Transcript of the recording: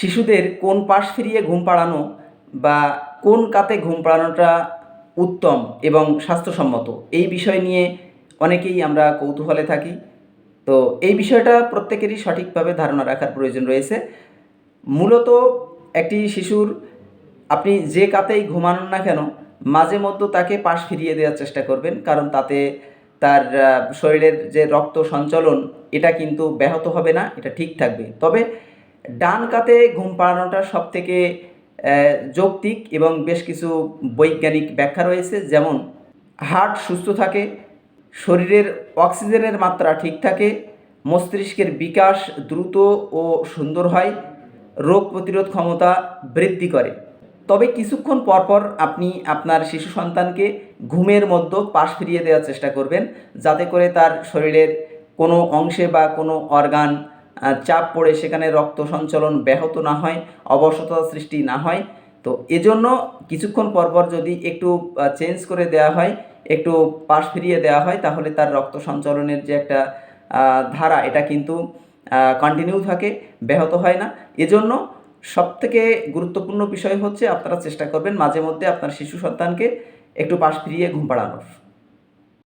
শিশুদের কোন পাশ ফিরিয়ে ঘুম পাড়ানো বা কোন কাতে ঘুম পাড়ানোটা উত্তম এবং স্বাস্থ্যসম্মত, এই বিষয় নিয়ে অনেকেই আমরা কৌতূহলে থাকি। তো এই বিষয়টা প্রত্যেকেরই সঠিকভাবে ধারণা রাখার প্রয়োজন রয়েছে। মূলত একটি শিশুর আপনি যে কাতেই ঘুমানোন না কেন, মাঝে মধ্যে তাকে পাশ ফিরিয়ে দেওয়ার চেষ্টা করবেন, কারণ তাতে তার শরীরের যে রক্ত সঞ্চালন, এটা কিন্তু ব্যাহত হবে না, এটা ঠিক থাকবে। তবে ডান কাতে ঘুম পাড়ানোটা সব থেকে যৌক্তিক এবং বেশ কিছু বৈজ্ঞানিক ব্যাখ্যা রয়েছে। যেমন, হার্ট সুস্থ থাকে, শরীরের অক্সিজেনের মাত্রা ঠিক থাকে, মস্তিষ্কের বিকাশ দ্রুত ও সুন্দর হয়, রোগ প্রতিরোধ ক্ষমতা বৃদ্ধি করে। তবে কিছুক্ষণ পরপর আপনি আপনার শিশু সন্তানকে ঘুমের মধ্যে পাশ ফিরিয়ে দেওয়ার চেষ্টা করবেন, যাতে করে তার শরীরের কোনো অংশে বা কোনো অর্গান চাপ পড়ে সেখানে রক্ত সঞ্চালন ব্যাহত না হয় অবসতা সৃষ্টি না হয়। তো এজন্য কিছুক্ষণ পরপর যদি একটু চেঞ্জ করে দেওয়া হয়, একটু পাশ ফিরিয়ে দেওয়া হয়, তাহলে তার রক্ত সঞ্চালনের যে একটা ধারা, এটা কিন্তু কন্টিনিউ থাকে, ব্যাহত হয় না। এজন্য সবথেকে গুরুত্বপূর্ণ বিষয় হচ্ছে, আপনারা চেষ্টা করবেন মাঝে মধ্যে আপনার শিশু সন্তানকে একটু পাশ ফিরিয়ে ঘুম পাড়ানোর।